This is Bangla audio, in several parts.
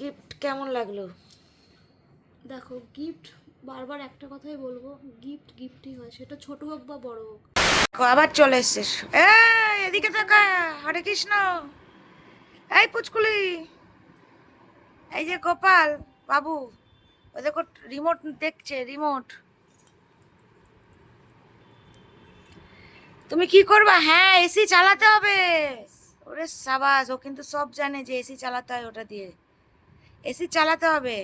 গিফট কেমন লাগল? দেখো গিফট বারবার একটা কথাই বলব গিফট গিফটই হয় সেটা ছোট হোক বা বড় হোক। দেখো, আবার চলে এসছিস। এদিকে থাকা হরে কৃষ্ণ। এই পুচকুলি এই যে গোপাল বাবু ও দেখো রিমোট দেখছে রিমোট তুমি কি করবা? হ্যাঁ এসি চালাতে হবে। ওরে সাবাস ও কিন্তু সব জানে যে এসি চালাতে হয় ওটা দিয়ে। এসি চালাতে হবে।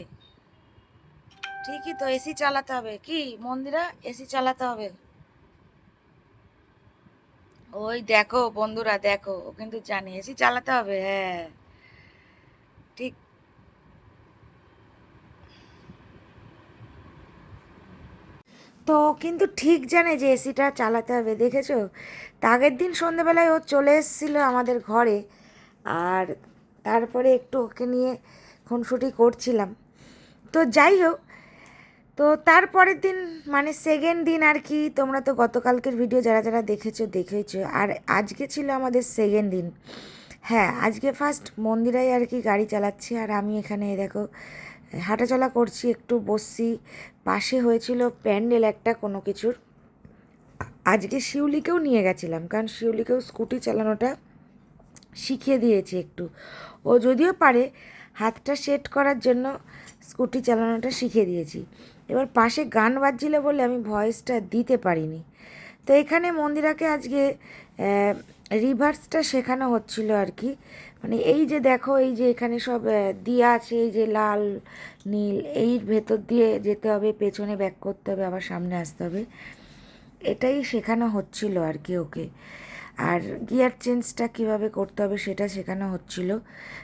ঠিকই তো, এসি চালাতে হবে। কি, মন্দিরা, এসি চালাতে হবে। ওই দেখো বন্ধুরা, দেখো, ও কিন্তু জানে, এসি চালাতে হবে হ্যাঁ। ঠিক। তো কিন্তু ঠিক জানে যে এসিটা চালাতে হবে, দেখেছ? আগের দিন সন্ধেবেলায় ও চলে এসেছিল আমাদের ঘরে, আর তারপরে একটু ওকে নিয়ে খুনসুটি করছিলাম। তো যাই হোক, তো তারপরের দিন মানে সেকেন্ড দিন আর কি, তোমরা তো গতকালকের ভিডিও যারা যারা দেখেছ দেখেছ আর আজকে ছিল আমাদের সেকেন্ড দিন। হ্যাঁ আজকে ফার্স্ট মন্দিরাই আর কি গাড়ি চালাচ্ছি। আর আমি এখানে দেখো, হাঁটাচলা করছি, একটু বসছি। পাশে হয়েছিল প্যান্ডেল একটা কোনো কিছুর। আজকে শিউলিকেও নিয়ে গেছিলাম, কারণ শিউলিকেও স্কুটি চালানোটা শিখিয়ে দিয়েছি একটু। ও যদিও পারে হাতটা সেট করার জন্য স্কুটি চালানোটা শিখে দিয়েছি। এবার পাশে গান বাজছিল বলে আমি ভয়েসটা দিতে পারিনি। তো এখানে মন্দিরাকে আজকে রিভার্সটা শেখানো হচ্ছিল আর কি। মানে এই যে দেখো, এই যে এখানে সব দিয়া আছে, এই যে লাল, নীল, এই ভেতর দিয়ে যেতে হবে, পেছনে ব্যাক করতে হবে, আবার সামনে আসতে হবে। এটাই শেখানো হচ্ছিল আর কি ওকে। আর গিয়ার চেঞ্জটা কীভাবে করতে হবে সেটা শেখানো হচ্ছিল।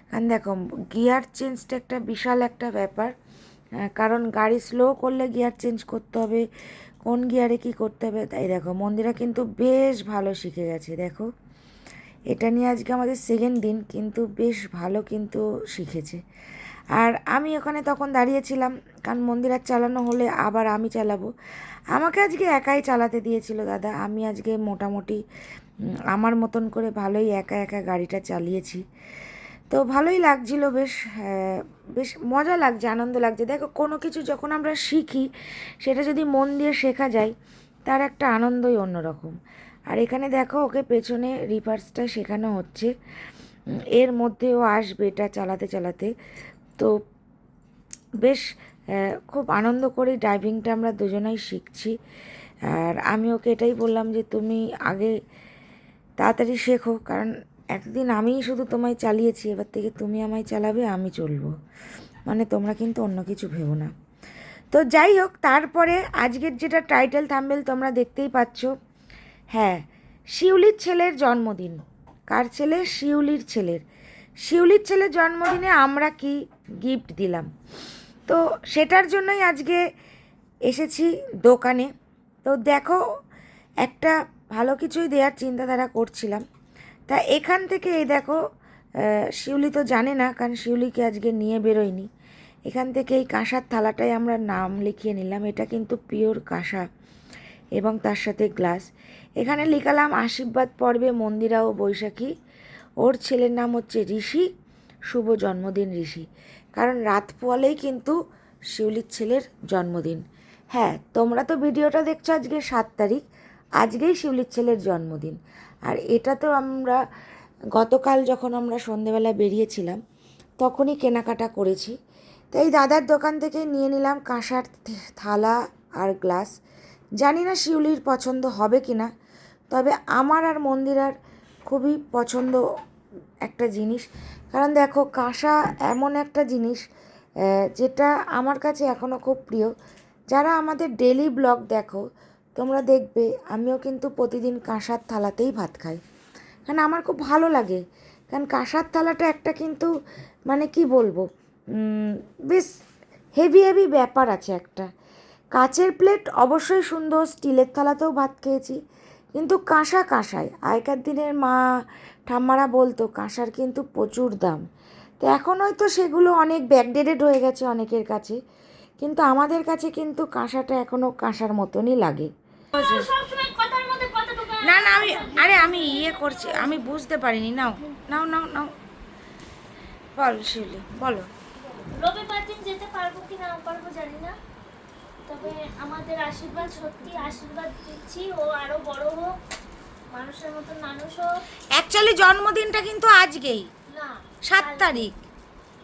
কারণ দেখো গিয়ার চেঞ্জটা একটা বিশাল একটা ব্যাপার। কারণ গাড়ি স্লো করলে গিয়ার চেঞ্জ করতে হবে, কোন গিয়ারে কি করতে হবে, তাই দেখো, মন্দিরা কিন্তু বেশ ভালো শিখে গেছে, দেখো। এটা নিয়ে আজকে আমাদের সেকেন্ড দিন, কিন্তু বেশ ভালো কিন্তু শিখেছে। আর আমি ওখানে তখন দাঁড়িয়েছিলাম, কারণ মন্দির আর চালানো হলে আবার আমি চালাবো। আমাকে আজকে একাই চালাতে দিয়েছিল দাদা, আমি আজকে মোটামুটি আমার মতন করে ভালোই একা একা গাড়িটা চালিয়েছি। তো ভালোই লাগছিল, বেশ বেশ মজা লাগছে, আনন্দ লাগছে। দেখো, কোনো কিছু যখন আমরা শিখি, সেটা যদি মন দিয়ে শেখা যায়, তার একটা আনন্দই অন্যরকম। আর এখানে দেখো, ওকে পেছনে রিভার্সটা শেখানো হচ্ছে। এর মধ্যেও আসবে এটা চালাতে চালাতে। তো বেশ খুব আনন্দ করে ড্রাইভিংটা আমরা দুজনেই শিখছি। আর আমি ওকে এটাই বললাম যে, তুমি আগে তাড়াতাড়ি শেখো, কারণ এতদিন আমিই শুধু তোমায় চালিয়েছি, এবার থেকে তুমি আমায় চালাবে, আমি চলবো। মানে তোমরা কিন্তু অন্য কিছু ভেবো না। তো যাই হোক, তারপরে আজকের যেটা টাইটেল থাম্বেল তোমরা দেখতেই পাচ্ছ হ্যাঁ শিউলির ছেলের জন্মদিন। কার ছেলে? শিউলির ছেলের। শিউলির ছেলের জন্মদিনে আমরা কি গিফট দিলাম? তো সেটার জন্যই আজকে এসেছি দোকানে। তো দেখো, একটা ভালো কিছুই দেওয়ার চিন্তাধারা করছিলাম। তা এখান থেকে এই দেখো শিউলি তো জানে না, কারণ শিউলিকে আজকে নিয়ে বেরোয়নি। এখান থেকে এই কাঁসার থালাটায় আমরা নাম লিখিয়ে নিলাম। এটা কিন্তু পিওর কাঁসা এবং তার সাথে গ্লাস। এখানে লিখালাম আশীর্বাদ পর্বে মন্দিরা ও বৈশাখী। ওর ছেলের নাম হচ্ছে ঋষি, শুভ জন্মদিন ঋষি। কারণ রাত পোয়ালেই কিন্তু শিউলির ছেলের জন্মদিন। হ্যাঁ তোমরা তো ভিডিওটা দেখছ আজকে সাত তারিখ। আজকেই শিউলির ছেলের জন্মদিন। আর এটা তো আমরা গতকাল যখন আমরা সন্ধেবেলা বেরিয়েছিলাম, তখনই কেনাকাটা করেছি। তাই দাদার দোকান থেকে নিয়ে নিলাম কাঁসার থালা আর গ্লাস। জানি না শিউলির পছন্দ হবে কি না তবে আমার আর মন্দিরার খুবই পছন্দ একটা জিনিস। কারণ দেখো, কাঁসা এমন একটা জিনিস যেটা আমার কাছে এখনও খুব প্রিয়। যারা আমাদের ডেলি ব্লগ দেখো তোমরা দেখবে, আমিও কিন্তু প্রতিদিন কাঁসার থালাতেই ভাত খাই। কারণ আমার খুব ভালো লাগে। কারণ কাঁসার থালাটা একটা কিন্তু মানে কি বলব বেশ হেভি হেভি ব্যাপার আছে একটা। কাচের প্লেট অবশ্যই সুন্দর, স্টিলের থালাতেও ভাত খেয়েছি। কিন্তু কাঁসা কাঁসায় আগেকার দিনের মা ঠাম্মারা বলতো, কাঁসার কিন্তু প্রচুর দাম। তো এখন হয়তো সেগুলো অনেক ব্যাকডেটেড হয়ে গেছে অনেকের কাছে। কিন্তু আমাদের কাছে কিন্তু কাঁসাটা এখনও কাঁসার মতনই লাগে। না না আমি আরে আমি ইয়ে করছি আমি বুঝতে পারিনি নাও নাও নাও নাও। বল শিউলি বলো। রবিবার দিন যেতে পারব কি না পারব জানি না। তবে আমাদের আশীর্বাদ সত্যি আশীর্বাদ দিচ্ছি ও আরও বড় হোক মানুষের মতন মানুষ হোক। অ্যাকচুয়ালি জন্মদিনটা কিন্তু আজকেই না সাত তারিখ।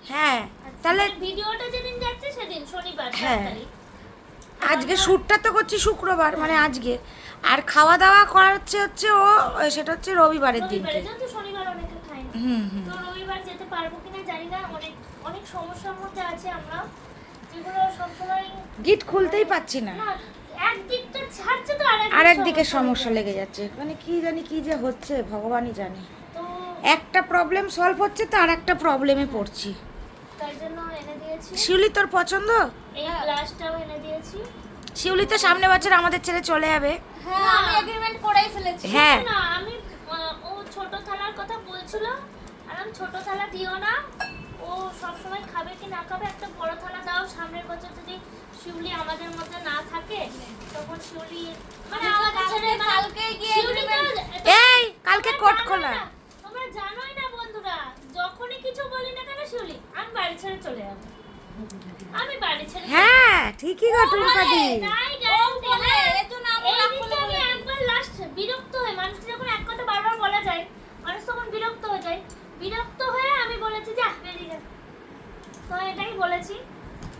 হ্যাঁ আচ্ছা, তাহলে মানে ভিডিওটা যেদিন যাচ্ছে সেদিন শনিবার হ্যাঁ। আজকে শ্যুটটা তো করছি শুক্রবার মানে আজকে। আর খাওয়া দাওয়া করা হচ্ছে হচ্ছে ও সেটা হচ্ছে রবিবারের দিনকে রবিবারে যেহেতু শনিবার অনেকে খায় না। হুম হুম। গিট খুলতেই পাচ্ছি না। আর একদিকে সমস্যা লেগে যাচ্ছে। মানে কি জানি কি যে হচ্ছে ভগবানই জানে। একটা প্রবলেম সলভ হচ্ছে তো আর একটা প্রবলেমে পড়ছি শিউলি তোর পছন্দ? এই গ্লাসটাও এনে দিয়েছি। শিউলি তো সামনে বছর আমাদের ছেড়ে চলে যাবে। হ্যাঁ আমি এগ্রিমেন্ট করেই ফেলেছি। হ্যাঁ। না আমি ও ছোট থালার কথা বলছিল আর আমি ছোট থালা দিও না। ও সব সময় খাবে কি না খাবে একটা বড় থালা দাও সামনের বছর যদি শিউলি আমাদের মধ্যে না থাকে তখন শিউলি মানে আমাদের কালকে- কালকে গিয়ে এই কালকে তোমরা কোট জানোই খোলা। না, তোমরা জানোই না বন্ধুরা যখনই কিছু বলি না কেন শিউলি আমি বাড়ি ছেড়ে চলে যাব। আমি বাড়ি ছেড়ে হ্যাঁ ঠিকই গো টুম্পাদি হ্যাঁ বিরক্ত হয়ে মানুষ যখন এক কথা বারবার বলা যায় মানুষ তখন বিরক্ত হয়ে যায়। বিরক্ত হয়ে আমি বলেছি যা বেরিয়ে যা। তো এটাই বলেছি।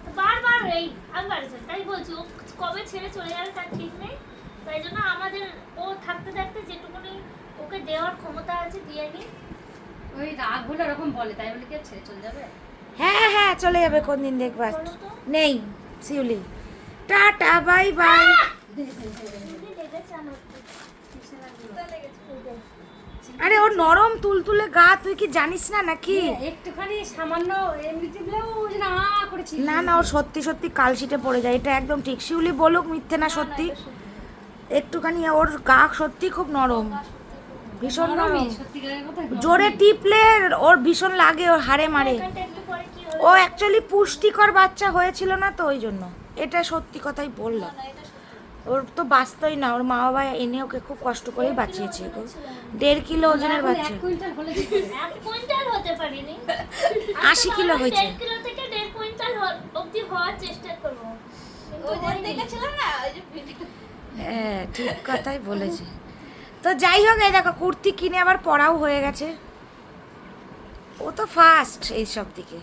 তো বারবার এই আমি বাড়ি চলে তাই বলছি ও কবে ছেড়ে চলে যাবে তার ঠিক নেই। তাই জন্য আমাদের ও থাকতে থাকতে যেটুকুনি ওকে দেওয়ার ক্ষমতা আছে দিয়ে নিই ওই রাগ হলে ওরকম বলে তাই বলে কি ছেড়ে চলে যাবে? হ্যাঁ হ্যাঁ চলে যাবে কোন দিন দেখবা। নেই শিউলি টাটা বাই বাই। আরে ওর নরম তুলতুলে গা তুই কি জানিস না নাকি? একটুখানি সামান্য না না ও সত্যি সত্যি কালশিটে পড়ে যায়। এটা একদম ঠিক। শিউলি বলুক মিথ্যে না সত্যি। একটুখানি ওর গা সত্যি খুব নরম। ভীষণ নরম। জোরে টিপলে ওর ভীষণ লাগে ওর হাড়ে মারে। ও অ্যাকচুয়ালি পুষ্টিকর বাচ্চা হয়েছিল না তো ওই জন্য। এটা সত্যি কথাই বললাম ওর তো বাঁচতই না ওর মা বাবা এনে ওকে খুব কষ্ট করেই বাঁচিয়েছে। গো দেড় কিলো ওজনের বাচ্চা। করে? আশি কিলো হয়েছে। হ্যাঁ ঠিক কথাই বলেছে। তো যাই হোক এই দেখো কুর্তি কিনে আবার পরাও হয়ে গেছে। ও তো ফার্স্ট এইসব দিকে।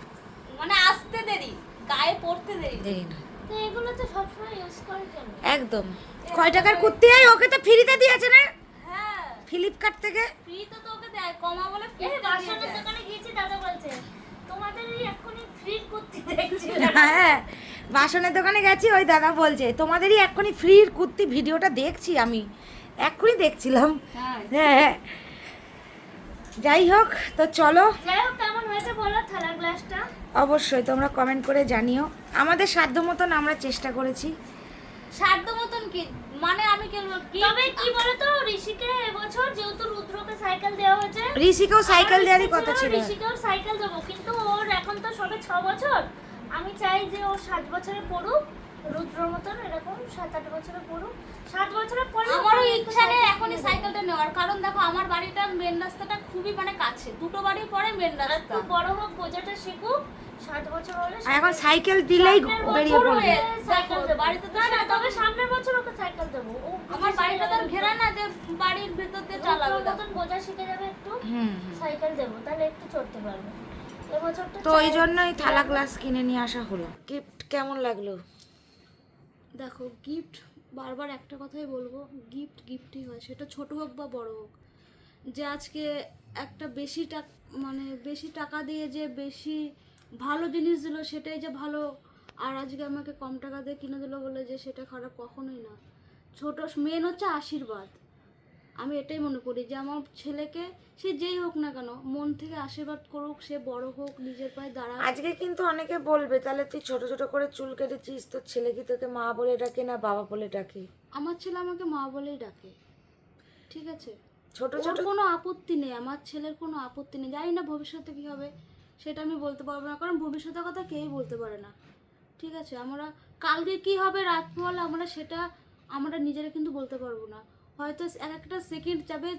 মানে আসতে দেরি গায়ে পড়তে দেরি। দেরি না। তো এগুলো তো সবসময় ইউজ করার জন্য। একদম। কয় টাকার কুর্তি এই? ওকে তো ফ্রিতে দিয়েছে না? হ্যাঁ। ফ্লিপকার্ট থেকে? ফ্রি তো তোকে দেয় কমা বলে দিয়ে বাসনের দোকানে গিয়েছি দাদা বলছে তোমাদের এই ফ্রি করতে দেখছি। হ্যাঁ বাসনের দোকানে গেছি ওই দাদা বলছে তোমাদেরই এক্ষুনি ফ্রির কুর্তি ভিডিওটা দেখছি আমি। এক্ষুনি দেখছিলাম। হ্যাঁ। হ্যাঁ যাই হোক তো চলো। যাই হোক কেমন হয়েছে বলো থালার গ্লাসটা অবশ্যই তোমরা কমেন্ট করে জানিও। আমাদের সাধ্য মতন আমরা চেষ্টা করেছি। সাধ্য মতন কি? মানে আমি কি বলব, কি তবে কি বলতো ঋষিকে এবছর যেহেতু রুদ্রকে সাইকেল দেওয়া হয়েছে ঋষিকেও সাইকেল দেওয়ারই কথা ছিল ঋষিকেও সাইকেল দেবো কিন্তু ওর এখন তো সবে ছ বছর। আমি চাই যে ও সাত বছরে পড়ুক রুদ্রর মতন এরকম সাত আট বছরে পড়ুক সাত বছরে পড়লে আমারও ইচ্ছা নেই সাইকেল এখনই সাইকেলটা নেওয়ার। কারণ দেখো আমার বাড়িটা মেন রাস্তাটা খুবই মানে কাছে। দুটো বাড়ি পরে মেন রাস্তা একটু বড় হোক বোঝাটা শিখুক সাত বছর হলে এখন সাইকেল দিলেই বেরিয়ে পড়বে। সাইকেল বাড়িতে তো না না তবে সামনের বছর ওকে সাইকেল দেবো। ও আমার বাড়িটা তো ঘেরা না যে বাড়ির ভেতর দিয়ে চালাবে। মতন বোঝা শিখে যাবে একটু। হুম হুম। সাইকেল দেবো তাহলে একটু চড়তে পারবে। তো ওই জন্যই থালা গ্লাস কিনে নিয়ে আসা হলো। গিফট কেমন লাগল? দেখো গিফট বারবার একটা কথাই বলব গিফট গিফটই হয়, সেটা ছোট হোক বা বড় হোক। যে আজকে একটা বেশি টাকা মানে বেশি টাকা দিয়ে যে বেশি ভালো জিনিস দিল, সেটাই যে ভালো, আর আজকে আমাকে কম টাকা দিয়ে কিনে দিলো বলে যে সেটা খারাপ কখনোই না। ছোট মেন হচ্ছে আশীর্বাদ। আমি এটাই মনে করি যে আমার ছেলেকে সে যেই হোক না কেন মন থেকে আশীর্বাদ করুক সে বড় হোক নিজের পায়ে দাঁড়াক। আজকে কিন্তু অনেকে বলবে তাহলে তুই ছোট ছোট করে চুল কেটেছিস তোর ছেলে কি তোকে মা বলে ডাকে না বাবা বলে ডাকে? আমার ছেলে আমাকে মা বলেই ডাকে। ঠিক আছে? ছোট ছোট কোনো আপত্তি নেই আমার ছেলের কোনো আপত্তি নেই। জানি না ভবিষ্যতে কি হবে সেটা আমি বলতে পারব না কারণ ভবিষ্যতের কথা কেউই বলতে পারে না। ঠিক আছে? আমরা কালকে কি হবে রাত আমরা সেটা আমরা নিজেরা কিন্তু বলতে পারব না। হয়তো এক একটা সেকেন্ড যাবে,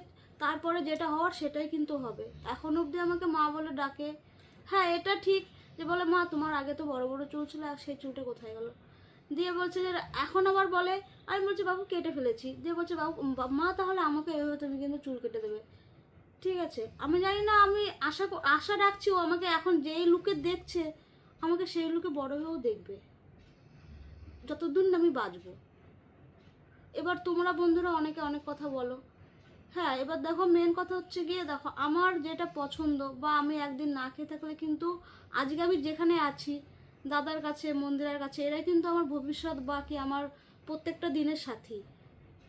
তারপরে যেটা হওয়ার সেটাই কিন্তু হবে। এখন অবধি আমাকে মা বলে ডাকে। হ্যাঁ এটা ঠিক যে বলে, মা, তোমার আগে তো বড় বড় চুল ছিল, আর সেই চুলটা কোথায় গেল? দিয়ে বলছে যে, এখন আবার বলে? আমি বলছি, বাবু, কেটে ফেলেছি। দিয়ে বলছে, বাবু মা, তাহলে আমাকে এভাবে তুমি কিন্তু চুল কেটে দেবে। ঠিক আছে? আমি জানি না, আমি আশা আশা রাখছি ও আমাকে এখন যেই লুকে দেখছে, আমাকে সেই লুকে বড় হয়েও দেখবে। যতদূর না আমি বাঁচবো। এবার তোমরা বন্ধুরা অনেকে অনেক কথা বলো। হ্যাঁ এবার দেখো মেন কথা হচ্ছে গিয়ে দেখো, আমার যেটা পছন্দ বা আমি একদিন না খেয়ে থাকলে কিন্তু আজকে আমি যেখানে আছি, দাদার কাছে, মন্দিরের কাছে, এরাই কিন্তু আমার ভবিষ্যৎ বা কি আমার প্রত্যেকটা দিনের সাথী।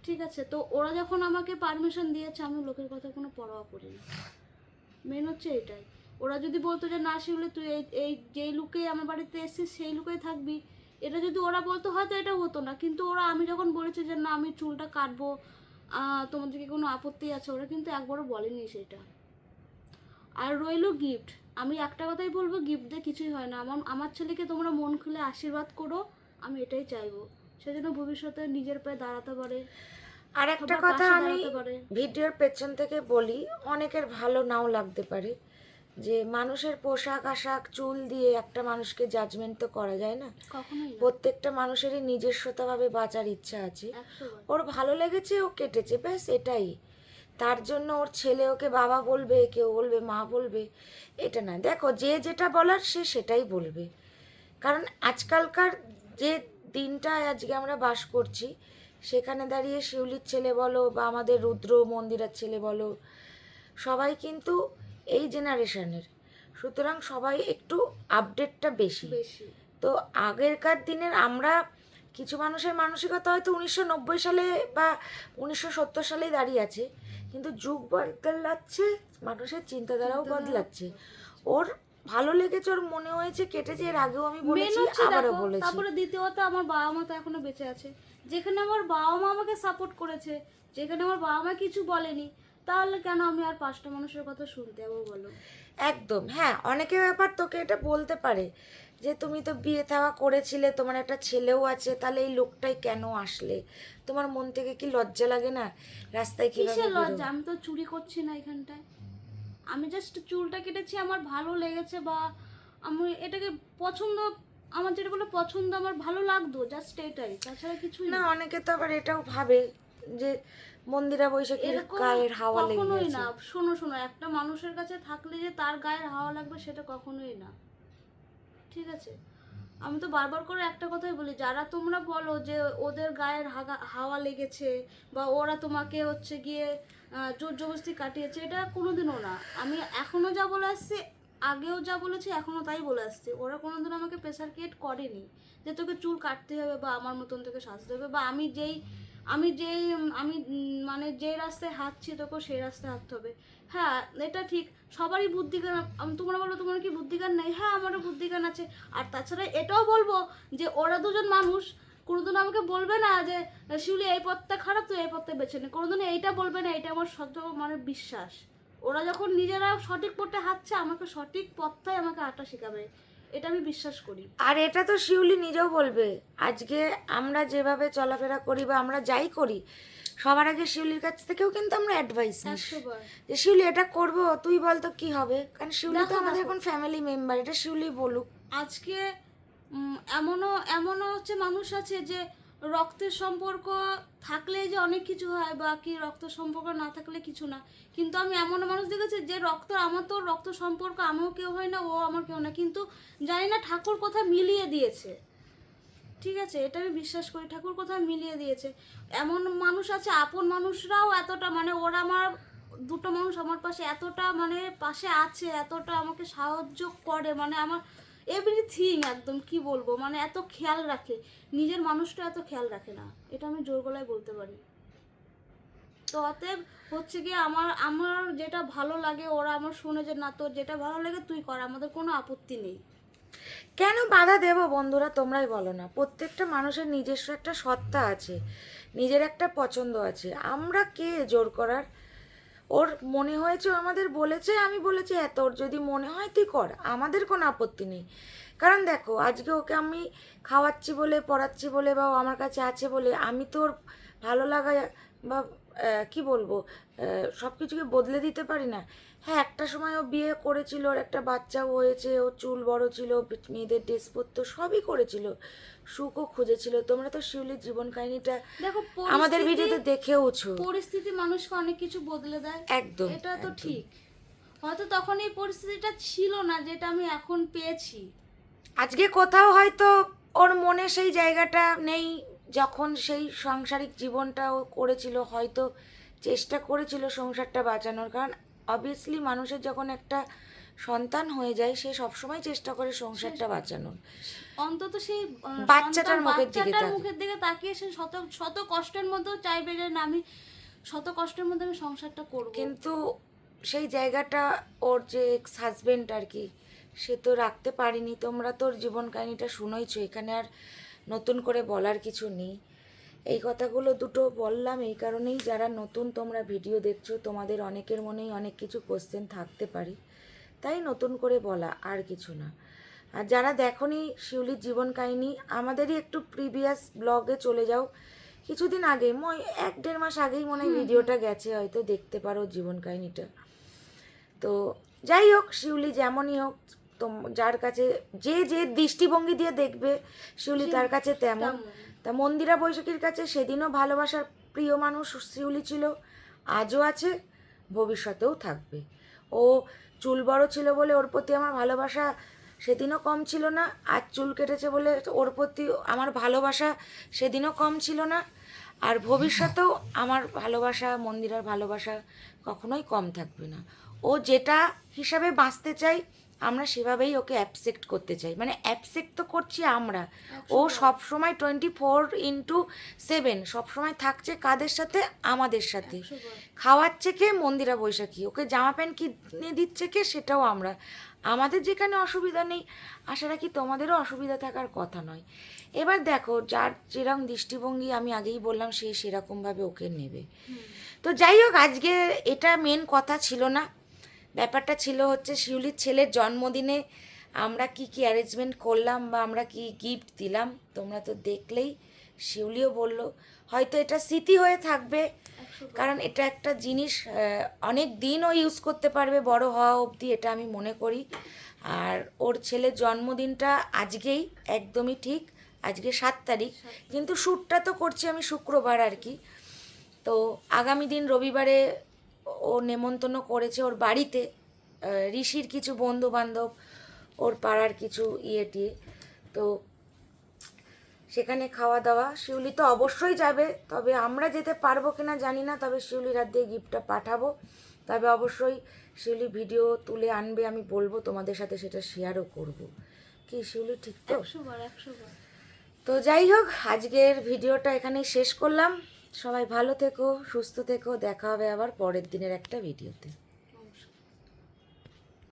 ঠিক আছে? তো ওরা যখন আমাকে পারমিশন দিয়েছে, আমি লোকের কথা কোনো পরোয়া করি না মেন হচ্ছে এটাই। ওরা যদি বলতো যে, না শিউলি, তুই এই এই যেই লুকে আমার বাড়িতে এসেছিস, সেই লুকেই থাকবি। এটা যদি ওরা বলতো হয়তো এটা হতো না। কিন্তু ওরা আমি যখন বলেছি যে না আমি চুলটা কাটবো তোমাদের কি কোনো আপত্তি আছে ওরা কিন্তু একবারও বলেনি সেটা। আর রইল গিফট আমি একটা কথাই বলব গিফট দিয়ে কিছুই হয় না। আমার আমার ছেলেকে তোমরা মন খুলে আশীর্বাদ করো আমি এটাই চাইব। সেজন্য ভবিষ্যতে নিজের পায়ে দাঁড়াতে পারে আর একটা কথা আমি। ভিডিওর পেছন থেকে বলি অনেকের ভালো নাও লাগতে পারে। যে মানুষের পোশাক আশাক চুল দিয়ে একটা মানুষকে জাজমেন্ট তো করা যায় না। প্রত্যেকটা মানুষেরই নিজস্বতাভাবে বাঁচার ইচ্ছা আছে। ওর ভালো লেগেছে ও কেটেছে ব্যাস এটাই। তার জন্য ওর ছেলে ওকে বাবা বলবে কেউ বলবে মা বলবে এটা না। দেখো যে যেটা বলার সে সেটাই বলবে। কারণ আজকালকার যে দিনটায় আজকে আমরা বাস করছি সেখানে দাঁড়িয়ে শিউলির ছেলে বলো বা আমাদের রুদ্র মন্দিরের ছেলে বলো সবাই কিন্তু এই জেনারেশনের। সুতরাং সবাই একটু আপডেটটা বেশি। বেশি। তো আগেরকার দিনের আমরা কিছু মানুষের মানসিকতা হয়তো উনিশশো নব্বই সালে বা উনিশশো সত্তর সালেই দাঁড়িয়ে আছে। কিন্তু যুগ বদলাচ্ছে মানুষের চিন্তাধারাও বদলাচ্ছে। ওর ভালো লেগেছে ওর মনে হয়েছে কেটেছে এর আগেও আমি বলেছি আবারও বলেছি। তারপরে দ্বিতীয়ত আমার বাবা মা তো এখনও বেঁচে আছে। যেখানে আমার বাবা মা আমাকে সাপোর্ট করেছে যেখানে আমার বাবা মা কিছু বলেনি তাহলে কেন আমি আর পাঁচটা মানুষের কথা শুনতে যাব বলো? একদম হ্যাঁ অনেকে ব্যাপার তোকে এটা বলতে পারে যে তুমি তো বিয়ে থাওয়া করেছিলে তোমার একটা ছেলেও আছে তাহলে এই লোকটাই কেন আসলে? তোমার মন থেকে কি লজ্জা লাগে না? রাস্তায় কিসের লজ্জা? আমি তো চুরি করছি না এখানটায়। আমি জাস্ট চুলটা কেটেছি আমার ভালো লেগেছে বা আমি এটাকে পছন্দ আমার যেটা বলে পছন্দ আমার ভালো লাগতো জাস্ট এটাই তাছাড়া কিছুই না। না অনেকে তো আবার এটাও ভাবে যে মন্দিরা বৈশাখীর এরকম গায়ের হাওয়া লেগে কখনোই গেছে। না। শোনো শোনো একটা মানুষের কাছে থাকলে যে তার গায়ের হাওয়া লাগবে সেটা কখনোই না। ঠিক আছে? আমি তো বারবার করে একটা কথাই বলি যারা তোমরা বলো যে ওদের গায়ের হাওয়া লেগেছে বা ওরা তোমাকে হচ্ছে গিয়ে জোর জবরদস্তি কাটিয়েছে এটা কোনোদিনও না। আমি এখনও যা বলে আসছি আগেও যা বলেছি এখনও তাই বলে আসছি। ওরা কোনোদিন আমাকে প্রেশার ক্রিয়েট করেনি যে তোকে চুল কাটতে হবে বা আমার মতন তোকে সাজতে হবে বা আমি যেই আমি যেই আমি মানে যে রাস্তায় হাঁটছি তোকেও সেই রাস্তায় হাঁটতে হবে। হ্যাঁ এটা ঠিক, সবারই বুদ্ধিজ্ঞান তোমরা বলো, তোমার কি বুদ্ধিজ্ঞান নেই? হ্যাঁ আমারও বুদ্ধিজ্ঞান আছে। আর তাছাড়া এটাও বলব যে, ওরা দুজন মানুষ কোনোদিন আমাকে বলবে না যে, শিউলি, এই পথটা খারাপ, তুই এই পথটা বেছে নে। কোনোদিন এইটা বলবে না এটা আমার সত্য মানে বিশ্বাস। ওরা যখন নিজেরা সঠিক পথে হাঁটছে, আমাকে সঠিক পথটাই আমাকে হাঁটা শেখাবে। এটা আমি বিশ্বাস করি। আর এটা তো শিউলি নিজেও বলবে আজকে আমরা যেভাবে চলাফেরা করি বা আমরা যাই করি সবার আগে শিউলির কাছ থেকেও কিন্তু আমরা অ্যাডভাইস নিই। যে শিউলি এটা করব তুই বল তো কি হবে? কারণ শিউলি তো আমাদের। এখন ফ্যামিলি মেম্বার এটা শিউলি বলুক। আজকে এমনও এমনও হচ্ছে মানুষ আছে যে রক্তের সম্পর্ক থাকলে যে অনেক কিছু হয় বা কি রক্ত সম্পর্ক না থাকলে কিছু না। কিন্তু আমি এমন মানুষ দেখেছি যে রক্ত, আমার তো রক্ত সম্পর্ক আমিও কেউ হয় না, ও আমার কেউ না। কিন্তু জানি না ঠাকুর কোথায় মিলিয়ে দিয়েছে। ঠিক আছে? এটা আমি বিশ্বাস করি, ঠাকুর কোথায় মিলিয়ে দিয়েছে। এমন মানুষ আছে, আপন মানুষরাও এতটা মানে ওরা আমার, দুটো মানুষ আমার পাশে এতটা মানে পাশে আছে, এতটা আমাকে সাহায্য করে। মানে আমার এভরিথিং একদম, কি বলব? মানে এত খেয়াল রাখে। নিজের মানুষটা এত খেয়াল রাখে না। এটা আমি জোর গলায় বলতে পারি। তো অতএব হচ্ছে কি আমার আমার যেটা ভালো লাগে, ওরা আমার শুনে যে, না, তোর যেটা ভালো লাগে, তুই কর। আমাদের কোনো আপত্তি নেই। কেন বাধা দেব বন্ধুরা? তোমরাই বলো না। প্রত্যেকটা মানুষের নিজস্ব একটা সত্তা আছে। নিজের একটা পছন্দ আছে। আমরা কে জোর করার? ওর মনে হয়েছে আমাদের বলেছে, আমি বলেছি এত ওর যদি মনে হয় তুই কর, আমাদের কোনো আপত্তি নেই। কারণ দেখো আজকে ওকে আমি খাওয়াচ্ছি বলে পড়াচ্ছি বলে বা ও আমার কাছে আছে বলে আমি তো ওর ভালো লাগা বা কি বলব সব কিছুকে বদলে দিতে পারি না। হ্যাঁ একটা সময় ও বিয়ে করেছিল ওর একটা বাচ্চাও হয়েছে ও চুল বড় ছিল মেয়েদের ড্রেস পরতো সবই করেছিল সুখও খুঁজেছিল। তোমরা তো শিউলির জীবন কাহিনীটা দেখো আমাদের ভিডিওতে দেখেওছো। পরিস্থিতি মানুষকে অনেক কিছু বদলে দেয়। একদম এটা তো ঠিক। হয়তো তখন এই পরিস্থিতিটা ছিল না যেটা আমি এখন পেয়েছি। আজকে কোথাও হয়তো ওর মনে সেই জায়গাটা নেই যখন সেই সাংসারিক জীবনটা ও করেছিল হয়তো চেষ্টা করেছিল সংসারটা বাঁচানোর। কারণ অবভিয়াসলি মানুষের যখন একটা সন্তান হয়ে যায় সে সবসময় চেষ্টা করে সংসারটা বাঁচানোর। অন্তত সেই বাচ্চাটার মুখের দিকে। মুখের দিকে তাকিয়ে সে শত শত কষ্টের মধ্যেও চাইবে যে আমি শত কষ্টের মধ্যে আমি সংসারটা করব। কিন্তু সেই জায়গাটা ওর যে এক্স হাজবেন্ড আর কি সে তো রাখতে পারিনি। তোমরা তোর জীবন কাহিনীটা শুনোইছো এখানে আর নতুন করে বলার কিছু নেই। এই কথাগুলো দুটো বললাম এই কারণেই যারা নতুন তোমরা ভিডিও দেখছ তোমাদের অনেকের মনেই অনেক কিছু কোশ্চেন থাকতে পারে। তাই নতুন করে বলা আর কিছু না। আর যারা দেখনি শিউলির জীবন কাহিনী আমাদেরই একটু প্রিভিয়াস ব্লগে চলে যাও। কিছুদিন আগে মই এক দেড় মাস আগেই মনে হয় ভিডিওটা গেছে হয়তো দেখতে পারো জীবন কাহিনীটা। তো যাই হোক শিউলি যেমনই হোক তোম যার কাছে যে যে দৃষ্টিভঙ্গি দিয়ে দেখবে শিউলি তার কাছে তেমন। তা মন্দিরা বৈশাখীর কাছে সেদিনও ভালোবাসার প্রিয় মানুষ শিউলি ছিল আজও আছে ভবিষ্যতেও থাকবে। ও চুল বড় ছিল বলে ওর প্রতি আমার ভালোবাসা সেদিনও কম ছিল না আর চুল কেটেছে বলে ওর প্রতি আমার ভালোবাসা সেদিনও কম ছিল না আর ভবিষ্যতেও আমার ভালোবাসা মন্দিরার ভালোবাসা কখনোই কম থাকবে না। ও যেটা হিসাবে বাঁচতে চাই আমরা সেভাবেই ওকে অ্যাপসেক্ট করতে চাই। মানে অ্যাপসেক্ট তো করছি আমরা। ও সব সময় টোয়েন্টি ফোর ইন্টু সেভেন সবসময় থাকছে কাদের সাথে? আমাদের সাথে। খাওয়াচ্ছে কে? মন্দিরা বৈশাখী। ওকে জামা প্যান্ট কিনে দিচ্ছে কে? সেটাও আমরা। আমাদের যেখানে অসুবিধা নেই। আশা রাখি তোমাদেরও অসুবিধা থাকার কথা নয়। এবার দেখো যার যেরকম দৃষ্টিভঙ্গি আমি আগেই বললাম সে সেরকমভাবে ওকে নেবে। তো যাই হোক আজকে এটা মেন কথা ছিল না। ব্যাপারটা ছিল হচ্ছে শিউলির ছেলের জন্মদিনে আমরা কি কি অ্যারেঞ্জমেন্ট করলাম বা আমরা কি গিফট দিলাম তোমরা তো দেখলেই শিউলিও বলল হয়তো এটা স্মৃতি হয়ে থাকবে। কারণ এটা একটা জিনিস অনেক দিনও ইউজ করতে পারবে বড় হওয়া অবধি এটা আমি মনে করি। আর ওর ছেলের জন্মদিনটা আজকেই একদমই ঠিক আজকে সাত তারিখ। কিন্তু শ্যুটটা তো করছি আমি শুক্রবার আর কি। তো আগামী দিন রবিবারে ও নেমন্তন্ন করেছে ওর বাড়িতে ঋষির কিছু বন্ধু বান্ধব ওর পাড়ার কিছু ইয়ে টিয়ে। তো সেখানে খাওয়া দাওয়া শিউলি তো অবশ্যই যাবে তবে আমরা যেতে পারব কিনা জানি না তবে শিউলির হাত দিয়ে গিফটটা পাঠাবো। তবে অবশ্যই শিউলি ভিডিও তুলে আনবে আমি বলব তোমাদের সাথে সেটা শেয়ারও করব। কি শিউলি ঠিক তো? তো যাই হোক আজকের ভিডিওটা এখানেই শেষ করলাম। সবাই ভালো থেকো সুস্থ থেকো দেখা হবে আবার পরের দিনের একটা ভিডিওতে।